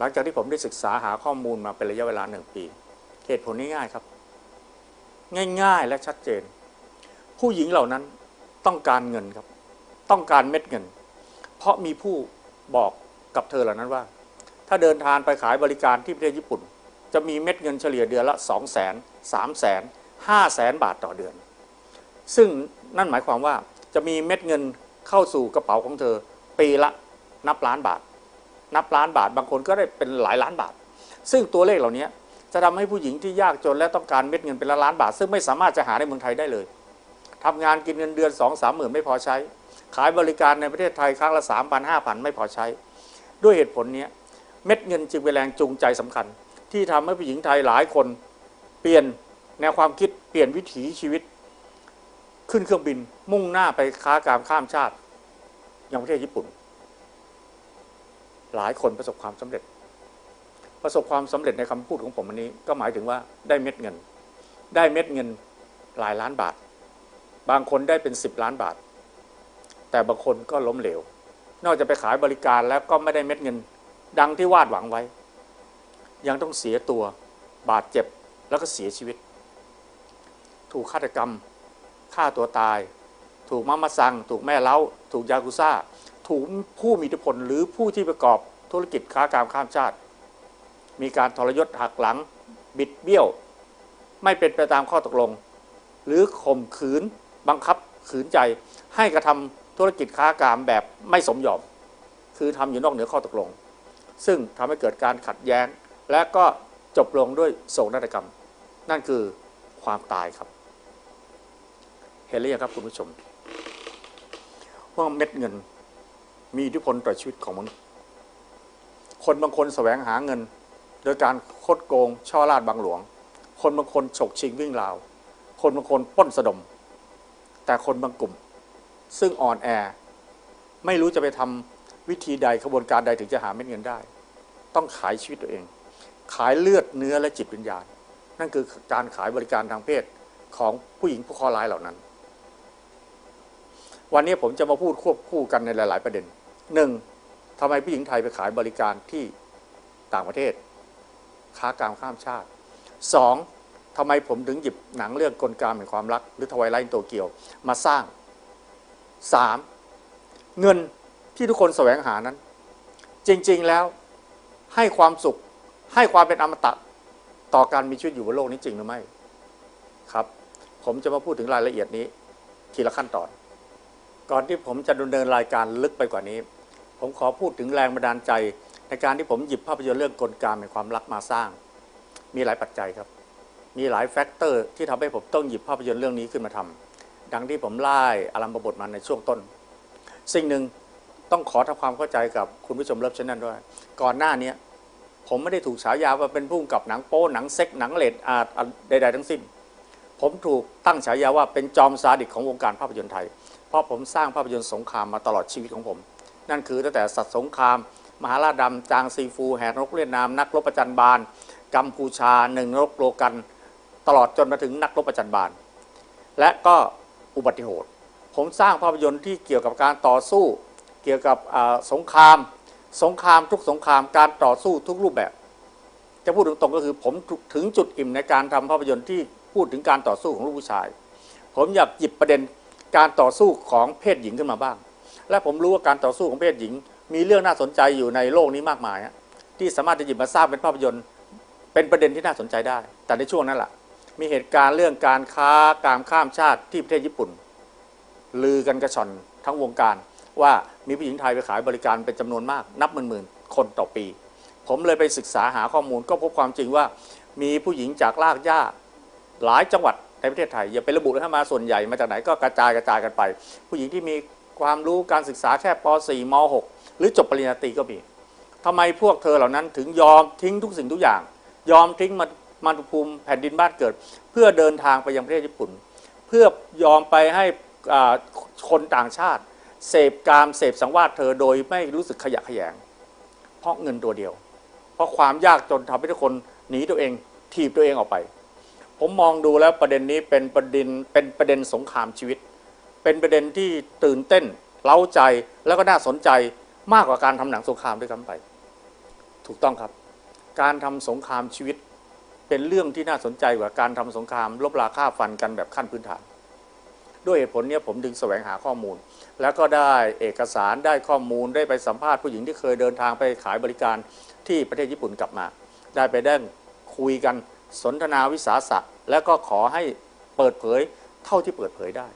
หลังจากที่ผมได้ศึกษาหาข้อมูลมาเป็นระยะเวลาหนึ่งปี เหตุผลง่ายๆครับ ง่ายๆและชัดเจน ผู้หญิงเหล่านั้นต้องการเงินครับ ต้องการเม็ดเงิน เพราะมีผู้บอกกับเธอเหล่านั้นว่า ถ้าเดินทางไปขายบริการที่ประเทศญี่ปุ่น จะมีเม็ดเงินเฉลี่ยเดือนละ 2 0 0 0 0 0 3 0 0 0 0 5 0 0 0 0 บาทต่อเดือน ซึ่งนั่นหมายความว่าจะมีเม็ดเงินเข้าสู่กระเป๋าของเธอ ปีละนับล้านบาท นับล้านบาท บางคนก็ได้เป็นหลายล้านบาท ซึ่งตัวเลขเหล่านี้จะทำให้ผู้หญิงที่ยากจนและต้องการเม็ดเงินเป็นละล้านบาท ซึ่งไม่สามารถจะหาในเมืองไทยได้เลยทำงานกินเงินเดือน2องสามหมื่นไม่พอใช้ ขายบริการในประเทศไทยครั้งละ3 0 0 0 5 0 0ไม่พอใช้ ด้วยเหตุผลนี้เม็ดเงินจึงเป็นแรงจูงใจสำคัญ ที่ทำให้ผู้หญิงไทยหลายคนเปลี่ยนแนวความคิดเปลี่ยนวิถีชีวิต ขึ้นเครื่องบินมุ่งหน้าไปค้าการข้ามชาติอย่างประเทศญี่ปุ่น หลายคนประสบความสำเร็จ ประสบความสำเร็จในคำพูดของผมวันนี้ ก็หมายถึงว่าได้เม็ดเงิน ได้เม็ดเงินหลายล้านบาท บางคนได้เป็นสิบล้านบาท แต่บางคนก็ล้มเหลว นอกจากไปขายบริการแล้วก็ไม่ได้เม็ดเงิน ดังที่วาดหวังไว้ ยังต้องเสียตัวบาดเจ็บแล้วก็เสียชีวิต ถูกฆาตกรรมฆ่าตัวตาย ถูกมามาซัง ถูกแม่เล้า ถูกยากุซ่า ถูกผู้มีอิทธิพลหรือผู้ที่ประกอบธุรกิจค้าการข้ามชาติ มีการทรยศหักหลัง บิดเบี้ยว ไม่เป็นไปตามข้อตกลง หรือข่มขืนบังคับขืนใจ ให้กระทำธุรกิจค้ากามแบบไม่สมยอม คือทำอยู่นอกเหนือข้อตกลง ซึ่งทำให้เกิดการขัดแย้ง และก็จบลงด้วยโศกนาฏกรรม นั่นคือความตายครับ เห็นหรือยังครับคุณผู้ชม ว่าเม็ดเงิน มีอิทธิพลต่อชีวิตของมนุษย์ คนบางคนแสวงหาเงิน โดยการคดโกง ช่อราดบังหลวง คนบางคนฉกชิงวิ่งราว คนบางคนป้นสะดม แต่คนบางกลุ่ม ซึ่งอ่อนแอ ไม่รู้จะไปทำวิธีใดขบวนการใดถึงจะหาเม็ดเงินได้ ต้องขายชีวิตตัวเอง ขายเลือดเนื้อและจิตวิญญาณ นั่นคือการขายบริการทางเพศของผู้หญิงผู้ข้อร้ายเหล่านั้น วันนี้ผมจะมาพูดควบคู่กันในหลาย ๆ ประเด็น หนึ่งทำไมผู้หญิงไทยไปขายบริการที่ต่างประเทศ ค้ากามข้ามชาติสองทำไมผมถึงหยิบหนังเรื่องกลการแห่งความรัก หรือทวายไลท์โตเกียวมาสร้างสามเงินที่ทุกคนแสวงหานั้น จริงๆแล้วให้ความสุขให้ความเป็นอมตะต่อการมีชีวิตอยู่บนโลกนี้จริงหรือไม่ครับ ผมจะมาพูดถึงรายละเอียดนี้ทีละขั้นตอน ก่อนที่ผมจะดำเนินรายการลึกไปกว่านี้ ผมขอพูดถึงแรงบันดาลใจ ในการที่ผมหยิบภาพยนตร์เรื่องกลการแห่งความรักมาสร้าง มีหลายปัจจัยครับ มีหลายแฟกเตอร์ที่ทำให้ผมต้องหยิบภาพยนตร์เรื่องนี้ขึ้นมาทำดังที่ผมไล่อารัมพบทมาในช่วงต้น สิ่งหนึ่งต้องขอทำความเข้าใจกับคุณผู้ชมเลิฟชแนลด้วย ก่อนหน้านี้ผมไม่ได้ถูกฉายาว่าเป็นผู้กำกับหนังโป้หนังเซ็กหนังเลดอาใด ๆ ทั้งสิ้น ผมถูกตั้งฉายาว่าเป็นจอมซาดิสของวงการภาพยนตร์ไทย เพราะผมสร้างภาพยนตร์สงครามมาตลอดชีวิตของผม นั่นคือตั้งแต่สัตว์สงคราม มหาราชดำจางซีฟูแหกนกเวียดนาม นักรบประจันบานกัมพูชาหนึ่งนกโลกัน ตลอดจนมาถึงนักรบประจันบานและก็อุบัติเหตุผมสร้างภาพยนตร์ที่เกี่ยวกับการต่อสู้ เกี่ยวกับสงคราม สงครามทุกสงครามการต่อสู้ทุกรูปแบบ จะพูดตรงๆก็คือผมถึงจุดอิ่มในการทำภาพยนตร์ที่พูดถึงการต่อสู้ของลูกผู้ชาย ผมอยากหยิบประเด็นการต่อสู้ของเพศหญิงขึ้นมาบ้าง และผมรู้ว่าการต่อสู้ของเพศหญิง มีเรื่องน่าสนใจอยู่ในโลกนี้มากมายที่สามารถจะหยิบมาสร้างเป็นภาพยนตร์ เป็นประเด็นที่น่าสนใจได้ แต่ในช่วงนั้นแหละมีเหตุการณ์เรื่องการค้าการข้ามชาติที่ประเทศญี่ปุ่น ลือกันกระชอนทั้งวงการ ว่ามีผู้หญิงไทยไปขายบริการเป็นจำนวนมาก นับหมื่นๆคนต่อปี ผมเลยไปศึกษาหาข้อมูลก็พบความจริงว่า มีผู้หญิงจากลากย่าหลายจังหวัดในประเทศไทยอย่าไประบุให้มาส่วนใหญ่มาจากไหนก็กระจายกระจายกันไป ผู้หญิงที่มี ความรู้การศึกษาแค่ป .4 ม .6 หรือจบปริญญาตรีก็มีทำไมพวกเธอเหล่านั้นถึงยอมทิ้งทุกสิ่งทุกอย่าง ยอมทิ้งมามาตุภูมิแผ่นดินบ้านเกิด เพื่อเดินทางไปยังประเทศญี่ปุ่น เพื่อยอมไปให้คนต่างชาติ เสพกามเสพสังวาสเธอโดยไม่รู้สึกขยะแขยง เพราะเงินตัวเดียว เพราะความยากจนทำให้ทุกคนหนีตัวเอง ถีบตัวเองออกไป ผมมองดูแล้วประเด็นนี้เป็นประเด็นเป็นประเด็นสงครามชีวิต เป็นประเด็นที่ตื่นเต้น เล้าใจแล้วก็น่าสนใจมากกว่าการทำหนังสงครามด้วยกันไป ถูกต้องครับ การทำสงครามชีวิต เป็นเรื่องที่น่าสนใจกว่าการทำสงครามลบราค่าฟันกันแบบขั้นพื้นฐาน ด้วยเหตุผลนี้ผมดึงแสวงหาข้อมูล แล้วก็ได้เอกสารได้ข้อมูลได้ไปสัมภาษณ์ผู้หญิงที่เคยเดินทางไปขายบริการที่ประเทศญี่ปุ่นกลับมา ได้ไปได้คุยกันสนทนาวิสาสะ แล้วก็ขอให้เปิดเผยเท่าที่เปิดเผยได้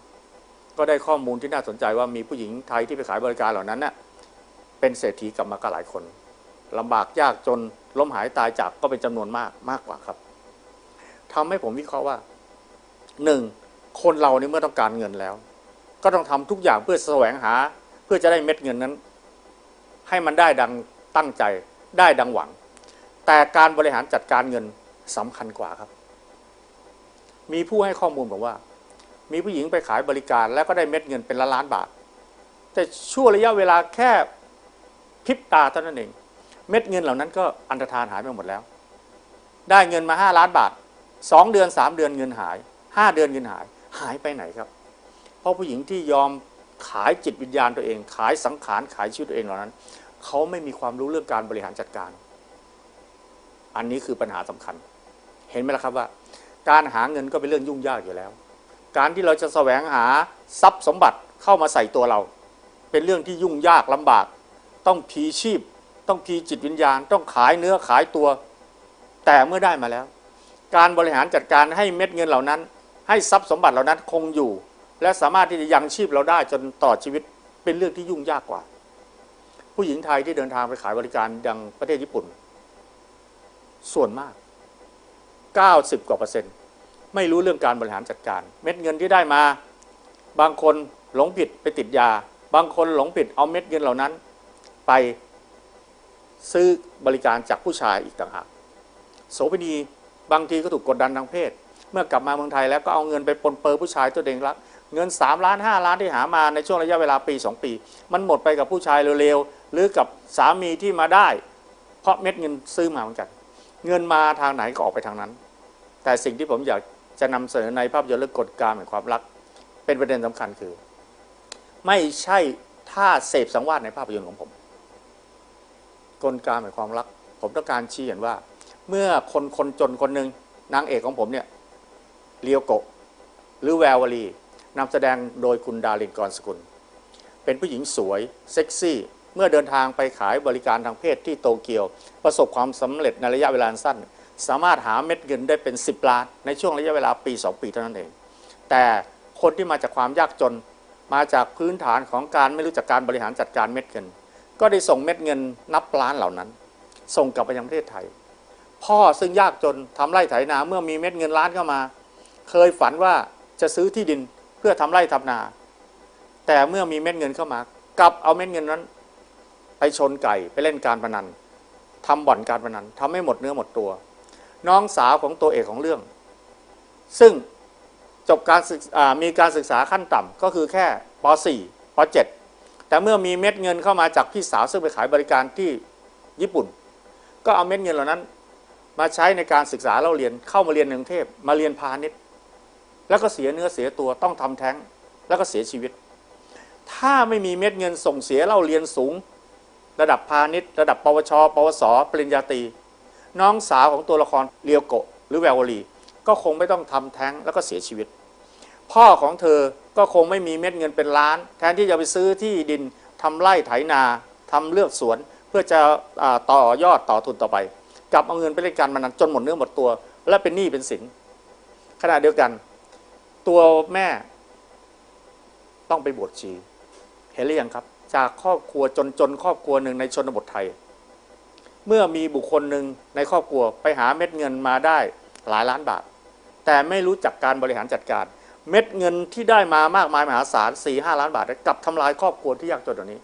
ก็ได้ข้อมูลที่น่าสนใจว่ามีผู้หญิงไทยที่ไปขายบริการเหล่านั้นน่ะเป็นเศรษฐีกลับมาก็หลายคนลำบากยากจนล้มหายตายจากก็เป็นจำนวนมากมากกว่าครับทำให้ผมวิเคราะห์ว่าหนึ่งคนเราเนี่เมื่อต้องการเงินแล้ว ก็ต้องทำทุกอย่างเพื่อแสวงหา เพื่อจะได้เม็ดเงินนั้น ให้มันได้ดังตั้งใจได้ดังหวัง แต่การบริหารจัดการเงินสำคัญกว่าครับ มีผู้ให้ข้อมูลบอกว่า มีผู้หญิงไปขายบริการแล้วก็ได้เม็ดเงินเป็นล้านล้านบาท แต่ช่วงระยะเวลาแค่พริบตาเท่านั้นเอง เม็ดเงินเหล่านั้นก็อันตรธานหายไปหมดแล้ว ได้เงินมาห้าล้านบาทสองเดือนสามเดือนเงินหายห้าเดือนเงินหาย หายไปไหนครับ เพราะผู้หญิงที่ยอมขายจิตวิญญาณตัวเอง ขายสังขารขายชีวิตตัวเองเหล่านั้นเขาไม่มีความรู้เรื่องการบริหารจัดการ อันนี้คือปัญหาสำคัญ เห็นไหมล่ะครับว่า การหาเงินก็เป็นเรื่องยุ่งยากอยู่แล้ว การที่เราจะแสวงหาทรัพย์สมบัติเข้ามาใส่ตัวเรา เป็นเรื่องที่ยุ่งยากลำบาก ต้องพีชีพ ต้องพีจิตวิญญาณ ต้องขายเนื้อขายตัว แต่เมื่อได้มาแล้ว การบริหารจัดการให้เม็ดเงินเหล่านั้น ให้ทรัพย์สมบัติเหล่านั้นคงอยู่ และสามารถที่จะยังชีพเราได้จนต่อชีวิตเป็นเรื่องที่ยุ่งยากกว่า ผู้หญิงไทยที่เดินทางไปขายบริการยังประเทศญี่ปุ่น ส่วนมาก 90กว่าเปอร์เซ็นต์ ไม่รู้เรื่องการบริหารจัดการ เม็ดเงินที่ได้มา บางคนหลงผิดไปติดยา บางคนหลงผิดเอาเม็ดเงินเหล่านั้น ไปซื้อบริการจากผู้ชายอีกต่างหากโสเภณีบางทีก็ถูกกดดันทางเพศ เมื่อกลับมาเมืองไทยแล้วก็เอาเงินไปปนเปื้อผู้ชายตัวเองรักเงิน 3 ล้าน 5 ล้านที่หามาในช่วงระยะเวลาปี 2 ปี มันหมดไปกับผู้ชายเร็วๆหรือกับสามีที่มาได้ เพราะเม็ดเงินซื้อมาเหมือนกัน เงินมาทางไหนก็ออกไปทางนั้น แต่สิ่งที่ผมอยาก จะนำเสนอในภาพยนตร์เรื่องกฎการแห่งความรัก เป็นประเด็นสำคัญคือ ไม่ใช่ท่าเสพสังวาสในภาพยนตร์ของผม กลการแห่งความรัก ผมต้องการชี้เห็นว่า เมื่อคนคนจนคนหนึ่งนางเอกของผมเนี่ยเลียวโกะหรือแวววลีนำแสดงโดยคุณดารินกรสกุล เป็นผู้หญิงสวย เซ็กซี่ เมื่อเดินทางไปขายบริการทางเพศที่โตเกียว ประสบความสำเร็จในระยะเวลาสั้น สามารถหาเม็ดเงินได้เป็น 10 ล้าน ในช่วงระยะเวลาปี 2 ปีเท่านั้นเอง แต่คนที่มาจากความยากจนมาจากพื้นฐานของการไม่รู้จักการบริหารจัดการเม็ดเงิน ก็ได้ส่งเม็ดเงินนับล้านเหล่านั้น ส่งกลับไปยังประเทศไทย พ่อซึ่งยากจนทำไร่ไถนาเมื่อมีเม็ดเงินล้านเข้ามา เคยฝันว่าจะซื้อที่ดินเพื่อทำไร่ทำนา แต่เมื่อมีเม็ดเงินเข้ามากลับเอาเม็ดเงินนั้น ไปชนไก่ไปเล่นการพนันทำบ่อนการพนันทำให้หมดเนื้อหมดตัว น้องสาวของตัวเอกของเรื่อง ซึ่งจบการศึกมีการศึกษาขั้นต่ำก็คือแค่ป .4 ป .7 แต่เมื่อมีเม็ดเงินเข้ามาจากพี่สาวซึ่งไปขายบริการที่ญี่ปุ่น ก็เอาเม็ดเงินเหล่านั้น มาใช้ในการศึกษาเราเรียนเข้ามาเรียนในกรุงเทพมาเรียนพาณิชย์ แล้วก็เสียเนื้อเสียตัวต้องทำแท้งแล้วก็เสียชีวิต ถ้าไม่มีเม็ดเงินส่งเสียเราเรียนสูง ระดับพาณิชย์ ระดับปวช ปวส ปริญญาตรี น้องสาวของตัวละครเรียวโกะหรือแวววลีก็คงไม่ต้องทำแท้งแล้วก็เสียชีวิต พ่อของเธอก็คงไม่มีเม็ดเงินเป็นล้าน แทนที่จะไปซื้อที่ดินทำไร่ไถนาทำเลือกสวนเพื่อจะอาต่อยอดต่อทุนต่อไปกลับเอาเงินไปเล่นการพนันจนหมดเนื้อหมดตัว และเป็นหนี้เป็นสินขณะเดียวกัน ตัวแม่ต้องไปบวชชี เห็นหรือยังครับ จากครอบครัวจนจนครอบครัวหนึ่งในชนบทไทย เมื่อมีบุคคลหนึ่งในครอบครัวไปหาเม็ดเงินมาได้หลายล้านบาท แต่ไม่รู้จักการบริหารจัดการ เม็ดเงินที่ได้มามากมายมหาศาล4ี่ห้าล้านบาทกลับทำลายครอบครัวที่ยากจนเหล่านี้